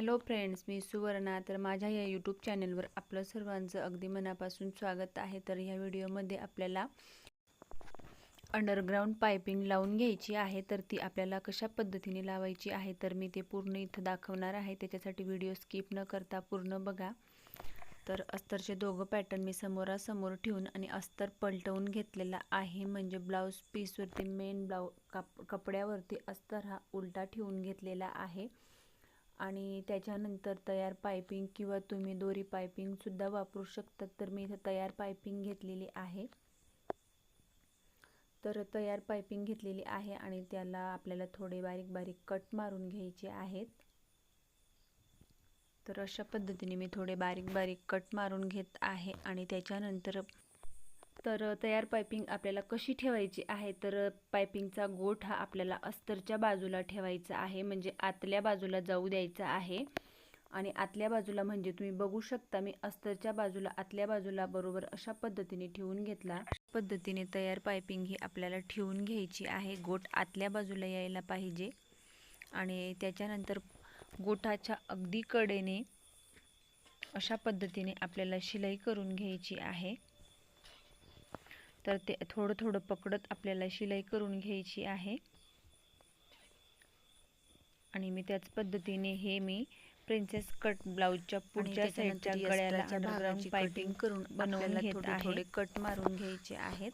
Hello friends मी सुवर्णा. तर माझ्या या यूट्यूब चॅनलवर आपलं सर्वांचं अगदी मनापासून स्वागत आहे. तर ह्या व्हिडिओमध्ये आपल्याला अंडरग्राऊंड पायपिंग लावून घ्यायची आहे. तर ती आपल्याला कशा पद्धतीने लावायची आहे तर मी ते पूर्ण इथं दाखवणार आहे. त्याच्यासाठी व्हिडिओ स्किप न करता पूर्ण बघा. तर अस्तरचे दोघं पॅटर्न मी समोरासमोर ठेवून आणि अस्तर पलटवून घेतलेला आहे. म्हणजे ब्लाऊज पीसवरती मेन ब्लाऊ काप कपड्यावरती अस्तर हा उलटा ठेवून घेतलेला आहे. आणि त्याच्यानंतर तयार पायपिंग किंवा तुम्ही दोरी पायपिंगसुद्धा वापरू शकतात तर मी इथं तयार पायपिंग घेतलेली आहे. तर तयार पायपिंग घेतलेली आहे आणि त्याला आपल्याला थोडे बारीक बारीक कट मारून घ्यायचे आहेत. तर अशा पद्धतीने मी थोडे बारीक बारीक कट मारून घेत आहे आणि त्याच्यानंतर तर तयार पायपिंग आपल्याला कशी ठेवायची आहे? तर पायपिंगचा गोठ हा आपल्याला अस्तरच्या बाजूला ठेवायचा आहे म्हणजे आतल्या बाजूला जाऊ द्यायचा आहे. आणि आतल्या बाजूला म्हणजे तुम्ही बघू शकता मी अस्तरच्या बाजूला आतल्या बाजूला बरोबर अशा पद्धतीने ठेवून घेतला. पद्धतीने तयार पायपिंग ही आपल्याला ठेवून घ्यायची आहे. गोठ आतल्या बाजूला यायला पाहिजे. आणि त्याच्यानंतर गोठाच्या अगदी कडेने अशा पद्धतीने आपल्याला शिलाई करून घ्यायची आहे. तर ते थोडं थोडं पकडत आपल्याला शिलाई करून घ्यायची आहे. आणि मी त्याच पद्धतीने हे मी प्रिन्सेस कट ब्लाऊजच्या पुढच्या साईडच्या गळ्याला भागाची पायपिंग करून बनवून घेत आहे थोडे कट मारून घ्यायचे आहेत.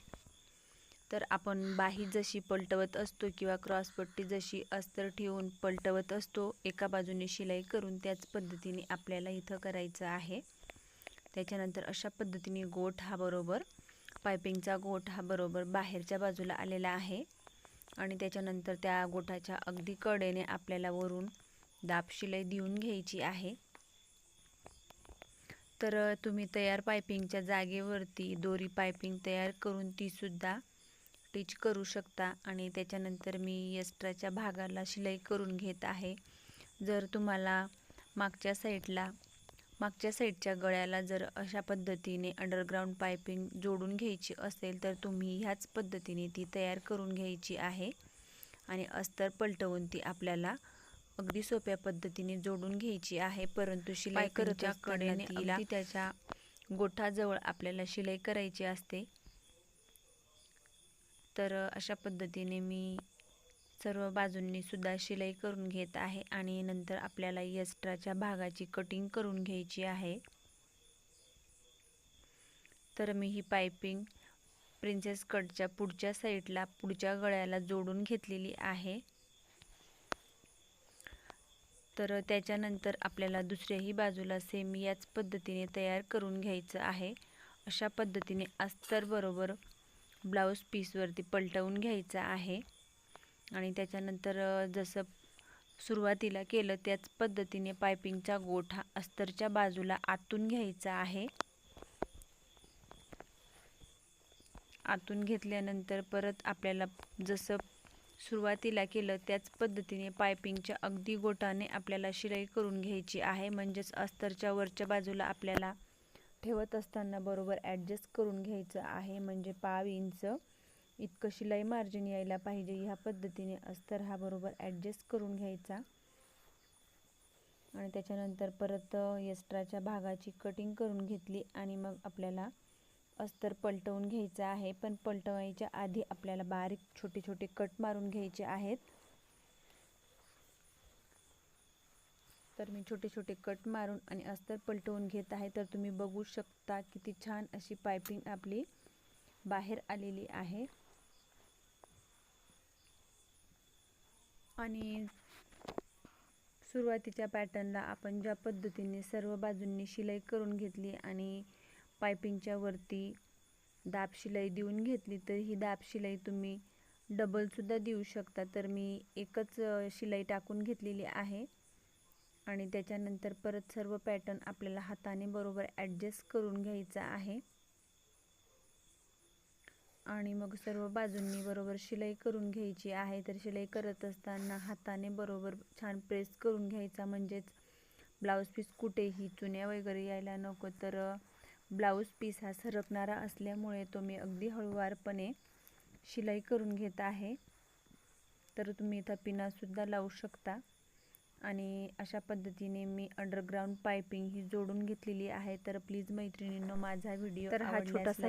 तर आपण बाही जशी पलटवत असतो किंवा क्रॉसपट्टी जशी अस्तर ठेवून पलटवत असतो एका बाजूने शिलाई करून त्याच पद्धतीने आपल्याला इथं करायचं आहे. त्याच्यानंतर अशा पद्धतीने गोठ हा बरोबर पायपिंगचा गोठ हा बरोबर बाहेरच्या बाजूला आलेला आहे. आणि त्याच्यानंतर त्या गोठाच्या अगदी कडेने आपल्याला वरून दाब शिलाई देऊन घ्यायची आहे. तर तुम्ही तयार पायपिंगच्या जागेवरती दोरी पायपिंग तयार करून तीसुद्धा टिच करू शकता. आणि त्याच्यानंतर मी यस्ट्राच्या भागाला शिलाई करून घेत आहे. जर तुम्हाला मागच्या साईडला मागच्या साईडच्या गळ्याला जर अशा पद्धतीने अंडरग्राऊंड पायपिंग जोडून घ्यायची असेल तर तुम्ही ह्याच पद्धतीने ती तयार करून घ्यायची आहे. आणि अस्तर पलटवून ती आपल्याला अगदी सोप्या पद्धतीने जोडून घ्यायची आहे परंतु शिलाई करच्या कडेने तिला त्याच्या गोठाजवळ आपल्याला शिलाई करायची असते. तर अशा पद्धतीने मी सर्व बाजूंनी सुद्धा शिलाई करून घेत आहे आणि नंतर आपल्याला यस्ट्राच्या भागाची कटिंग करून घ्यायची आहे. तर मी ही पायपिंग प्रिन्सेस कटच्या पुढच्या साईडला पुढच्या गळ्याला जोडून घेतलेली आहे. तर त्याच्यानंतर आपल्याला दुसऱ्याही बाजूला सेम याच पद्धतीने तयार करून घ्यायचं आहे. अशा पद्धतीने अस्तरबरोबर ब्लाऊज पीसवरती पलटवून घ्यायचं आहे. आणि त्याच्यानंतर जसं सुरुवातीला केलं त्याच पद्धतीने पायपिंगचा गोठा अस्तरच्या बाजूला आतून घ्यायचा आहे. आतून घेतल्यानंतर परत आपल्याला जसं सुरुवातीला केलं त्याच पद्धतीने पायपिंगच्या अगदी गोटाने आपल्याला शिलाई करून घ्यायची आहे. म्हणजेच अस्तरच्या वरच्या बाजूला आपल्याला ठेवत असताना बरोबर ॲडजस्ट करून घ्यायचं आहे. म्हणजे पाव इंच इतकं शिलाई मार्जिन यायला पाहिजे ह्या पद्धतीने अस्तर हा बरोबर ॲडजस्ट करून घ्यायचा. आणि त्याच्यानंतर परत यस्ट्राच्या भागाची कटिंग करून घेतली आणि मग आपल्याला अस्तर पलटवून घ्यायचं आहे. पण पलटवायच्या आधी आपल्याला बारीक छोटे छोटे कट मारून घ्यायचे आहेत. तर मी छोटे छोटे कट मारून आणि अस्तर पलटवून घेत आहे. तर तुम्ही बघू शकता किती छान अशी पायपिंग आपली बाहेर आलेली आहे. आणि सुरुवातीच्या पॅटर्नला आपण ज्या पद्धतीने सर्व बाजूंनी शिलाई करून घेतली आणि पायपिंगच्या वरती दाब शिलाई देऊन घेतली तर ही दाब शिलाई तुम्ही डबलसुद्धा देऊ शकता. तर मी एकच शिलाई टाकून घेतलेली आहे आणि त्याच्यानंतर परत सर्व पॅटर्न आपल्याला हाताने बरोबर ॲडजस्ट करून घ्यायचा आहे. आणि मग सर्व बाजूंनी बरोबर शिलाई करून घ्यायची आहे. तर शिलाई करत असताना हाताने बरोबर छान प्रेस करून घ्यायचा. म्हणजेच ब्लाऊज पीस कुठेही चुन्या वगैरे यायला नको. तर ब्लाऊज पीस हा सरकणारा असल्यामुळे तो मी अगदी हळूवारपणे शिलाई करून घेत आहे. तर तुम्ही इथं पिनासुद्धा लावू शकता. आणि अशा पद्धतीने मी अंडरग्राऊंड पायपिंग ही जोडून घेतलेली आहे. तर प्लीज मैत्रिणींनो माझा व्हिडिओ तर हा छोटासा